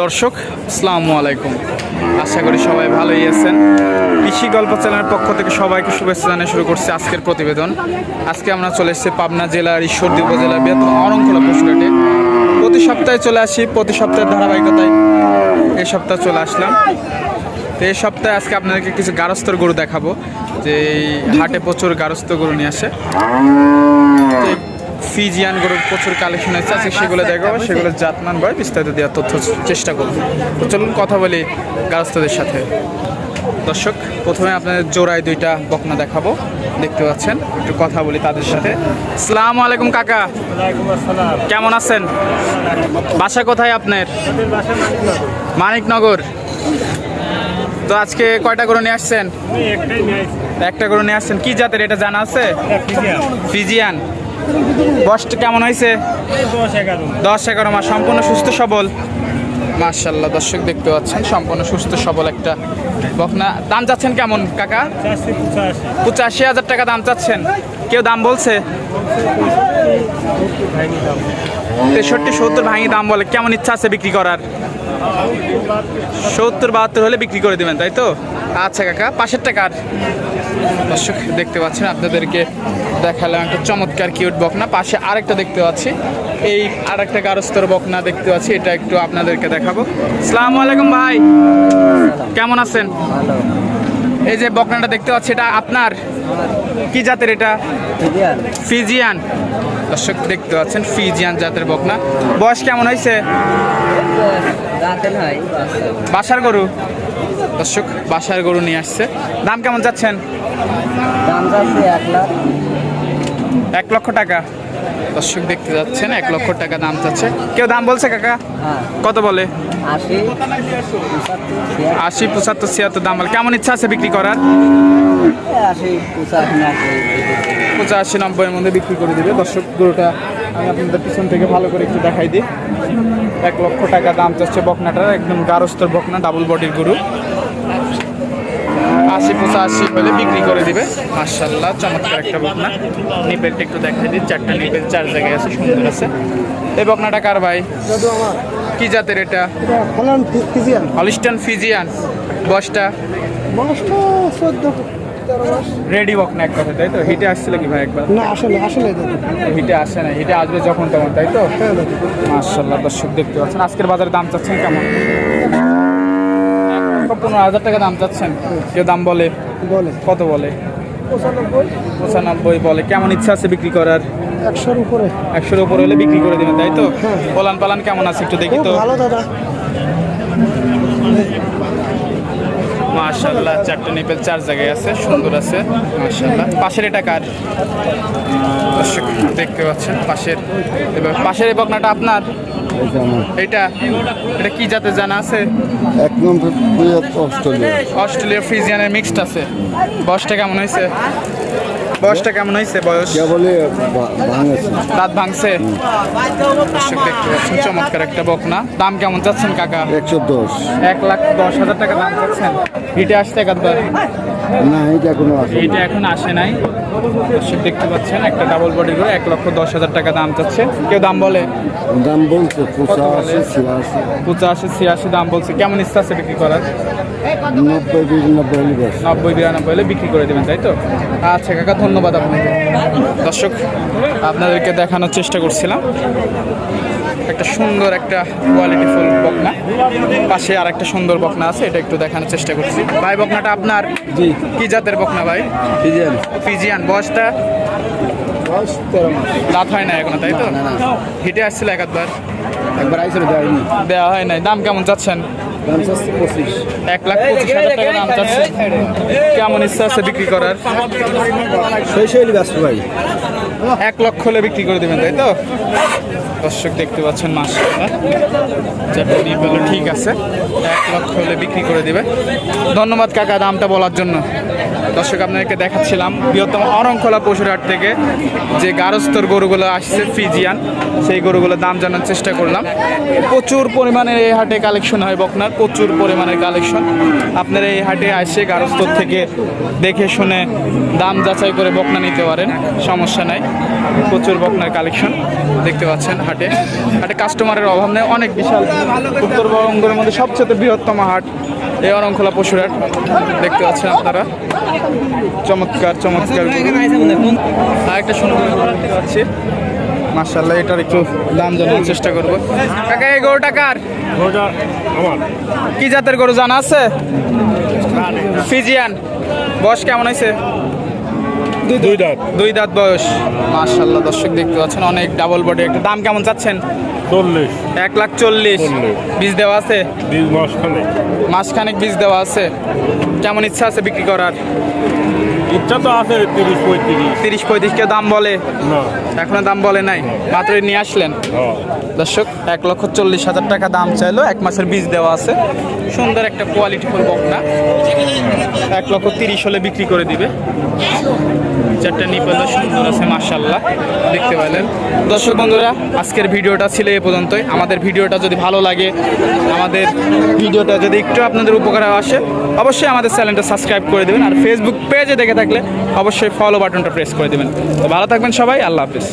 দর্শক, আসসালামু আলাইকুম। আশা করি সবাই ভালোই আছেন। কৃষি গল্প চ্যানেলের পক্ষ থেকে সবাইকে শুভেচ্ছা জানিয়ে শুরু করছি আজকের প্রতিবেদন। আজকে আমরা চলে এসেছি পাবনা জেলার ঈশ্বরদী উপজেলার বৃহত্তম অরঙ্কলা পশুরাটে প্রতি সপ্তাহে চলে আসি, প্রতি সপ্তাহের ধারাবাহিকতায় এই সপ্তাহে চলে আসলাম। তো এই সপ্তাহে আজকে আপনাদেরকে কিছু গারস্থর গরু দেখাবো, যে এই হাটে প্রচুর গারস্থ গরু নিয়ে আসে। ফিজিয়ান গরুর প্রচুর কালেকশন আছে আজকে সেগুলো দেখাবো সেগুলো জাতমান বয় বিস্তারিত দেওয়ার তথ্য চেষ্টা করব। তো চলুন কথা বলি গারস্থদের সাথে। দর্শক প্রথমে আপনাদের জোড়ায় দুইটা বকনা দেখাবো দেখতে পাচ্ছেন একটু কথা বলি তাদের সাথে। সালাম আলাইকুম কাকা। কেমন আছেন? বাসা কোথায় আপনার? মানিকনগর। তো আজকে কয়টা গরু নিয়ে আসছেন? আমি একটাই নিয়ে আসছি। একটা গরু নিয়ে আসছেন। কি জাতের এটা জানা আছে? ফিজিয়ান। বয়সটা কেমন হয়েছে? দশ এগারো মাস সম্পূর্ণ সুস্থ সবল? মার্শাল্লাহ দর্শক দেখতে পাচ্ছেন সম্পূর্ণ সুস্থ সবল একটা বকনা। দাম চাচ্ছেন কেমন কাকা? পঁচাশি। পঁচাশি হাজার টাকা দাম চাচ্ছেন। কেউ দাম বলছে? তেষট্টি সত্তর ভাঙি দাম বলে কেমন ইচ্ছা আছে বিক্রি করার? সত্তর বাহাত্তর হলে বিক্রি করে দেবেন তাই তো? আচ্ছা কাকা পাশের টাকার দর্শক দেখতে পাচ্ছেন আপনাদেরকে দেখালাম একটা চমৎকার কিউট বকনা। পাশে আরেকটা দেখতে পাচ্ছি। এই আরেকটা গারস্তর বকনা দেখতে পাচ্ছি এটা একটু আপনাদেরকে দেখাবো। সালাম আলাইকুম ভাই। কেমন আছেন? এই যে বকনাটা দেখতে পাচ্ছি এটা আপনার? কি জাতের এটা? ফিজিয়ান। দর্শক দেখতে পাচ্ছেন ফিজিয়ান জাতের বকনা। বয়স কেমন হয়েছে? বাসার গরু। দর্শক বাসার গরু নিয়ে আসছে। দাম কেমন যাচ্ছেন? দাম যাচ্ছে এক লাখ। এক লক্ষ টাকা। দর্শক দেখতে যাচ্ছেন এক লক্ষ টাকা দাম চাচ্ছে। কেউ দাম বলছে কাকা? হ্যাঁ। কত বলে? আশি। পঁচাত্তর ছিয়াত্তর দাম বলে। কেমন ইচ্ছা আছে বিক্রি করার? পঁচাশি নব্বই। নব্বইয়ের মধ্যে বিক্রি করে দিবে। দর্শক গরুটা আমি আপনাদের পিছন থেকে ভালো করে একটু দেখাই দিই। এক লক্ষ টাকা দাম চাচ্ছে বকনাটার একদম গারস্তর বকনা ডাবল বডির গরু। পঁচাশি হলে বিক্রি করে দিবে। মার্শাল্লাহ চমৎকার একটা বকনা। নিপেলটা একটু দেখাই দিই চারটা নিপেল চার জায়গায় আছে সুন্দর আছে। এই বকনাটা কার ভাই? কি জাতের এটা? ফিজিয়ান। Holstein Friesian. বসটা বয়সটা চোদ্দ তেরো মাস। রেডি এক কথা তাই তো? হিটে আসছিল কি ভাই একবার? না আসলে আসলে হিটে আসে না হিটে আসবে যখন তখন তাই তো? হ্যাঁ, মার্শাল্লাহ দর্শক দেখতে পাচ্ছেন। আজকের বাজারে দাম চাচ্ছেন কেমন? পনেরো হাজার টাকা দাম চাচ্ছেন? কেউ দাম বলে? বলে। কত বলে? পঁচানব্বই। পঁচানব্বই বলে। কেমন ইচ্ছা আছে বিক্রি করার? একশোর উপরে। একশোর উপরে হলে বিক্রি করে দেবেন তাই তো? পলান পালান কেমন আছে একটু দেখি তো? ভালো দাদা। মার্শাল্লাহ চারটে নিপেল চার জায়গায় আছে সুন্দর আছে মাশাল্লাহ পাশের এটা কার? দেখতে পাচ্ছেন পাশের। এবার পাশের এই বকনাটা আপনার? এটা? এটা কি জাতের জানা আছে? এক নম্বর অস্ট্রেলিয়া অস্ট্রেলিয়া ফ্রিজিয়ানের মিক্সড আছে। বসটা কেমন হয়েছে? বয়সটা কেমন হয়েছে? বয়স? ভাঙেছে। দাঁত ভাঙছে? চমৎকার একটা বকনা। দাম কেমন চাচ্ছেন কাকা? একশো দশ। এক লাখ দশ হাজার টাকা দাম চাচ্ছেন। হিটে আসতে একাধবার? না এটা আসে এইটা এখন আসে নাই। দেখতে পাচ্ছেন একটা ডাবল বডি করে এক লক্ষ দশ হাজার টাকা দাম চাচ্ছে। কেউ দাম বলে? দাম বলছে পঁচাশি ছিয়াশি। পঁচাশি ছিয়াশি দাম বলছে। কেমন ইচ্ছা আছে বিক্রি করার? নব্বই নব্বই বিরানব্বই হলে বিক্রি করে দেবেন তাই তো? আচ্ছা কাকা ধন্যবাদ আপনাকে। দর্শক আপনাদেরকে দেখানোর চেষ্টা করছিলাম। একটা সুন্দর একটা কোয়ালিটি ফুল বকনা। পাশে আর একটা সুন্দর বকনা আছে এটা একটু দেখানোর চেষ্টা করছি। ভাই বকনাটা আপনার? জি। কি জাতের বকনা ভাই? ফিজিয়ান। ফিজিয়ান। বয়সটা? রাত হয় না এখনও তাই তো? হিটে আসছিল একাধবার একবার আইসলে দেয়নি দেওয়া হয় নাই। দাম কেমন চাচ্ছেন? এক লাখ পঁচিশ হাজার টাকা দাম চাচ্ছে কেমন ইচ্ছা আছে বিক্রি করার ভাই এক লক্ষ হলে বিক্রি করে দেবেন তাই তো দর্শক দেখতে পাচ্ছেন মাস যেটা নিয়ে বলল ঠিক আছে এক লক্ষ হলে বিক্রি করে দেবে। ধন্যবাদ কাকা, দামটা বলার জন্য। দর্শক, আপনাদেরকে দেখাচ্ছিলাম বৃহত্তম অরংখোলা পশুর হাট থেকে যে গারস্থর গরুগুলো আসছে ফিজিয়ান, সেই গরুগুলোর দাম জানার চেষ্টা করলাম। প্রচুর পরিমাণের এই হাটে কালেকশন হয় বকনার, প্রচুর পরিমাণের কালেকশন। আপনারা এই হাটে আসে গারস্থর থেকে দেখে শুনে দাম যাচাই করে বকনা নিতে পারেন, সমস্যা নাই। প্রচুর বকনার কালেকশন দেখতে পাচ্ছেন হাটে। হাটে কাস্টমারের অভাব নেই, অনেক বিশাল উত্তরবঙ্গের মধ্যে সবচেয়ে বৃহত্তম হাট এই অরংখোলা পশুর হাট দেখতে পাচ্ছেন আপনারা। চমৎকার চমৎকার আর একটা সুন্দর দেখতে পাচ্ছি। মার্শাল্লাহ এটার একটু দাম জানার চেষ্টা করব। কাকা এই গরুটা কার? কি জাতের গরু জানা আছে? ফিজিয়ান। বয়স কেমন হয়েছে? দুই দাঁত। বয়স। মার্শাল্লাহ দর্শক দেখতে পাচ্ছেন অনেক ডাবল বডি একটা দাম কেমন চাচ্ছেন? চল্লিশ। এক লাখ চল্লিশ। বীজ দেওয়া আছে? বীজ মাসখানেক। বীজ দেওয়া আছে। কেমন ইচ্ছা আছে বিক্রি করার? ইচ্ছা তো আছে তিরিশ পঁয়ত্রিশ। তিরিশ পঁয়ত্রিশ কে দাম বলে? এখনও দাম বলে নাই। মাত্রই নিয়ে আসলেন? দর্শক এক লক্ষ চল্লিশ হাজার টাকা দাম চাইলো। এক মাসের বীজ দেওয়া আছে। সুন্দর একটা কোয়ালিটি ফুল বকনা। এক লক্ষ তিরিশ হলে বিক্রি করে দিবে। চারটা নিপেলও সুন্দর আছে মার্শাল্লাহ দেখতে পেলেন। দর্শক বন্ধুরা আজকের ভিডিওটা ছিল এ পর্যন্তই। আমাদের ভিডিওটা যদি ভালো লাগে, আমাদের ভিডিওটা যদি একটু আপনাদের উপকার আসে, অবশ্যই আমাদের চ্যানেলটা সাবস্ক্রাইব করে দেবেন। আর ফেসবুক পেজে দেখে থাকলে অবশ্যই ফলো বাটনটা প্রেস করে দেবেন। তো ভালো থাকবেন সবাই, আল্লাহ হাফিজ।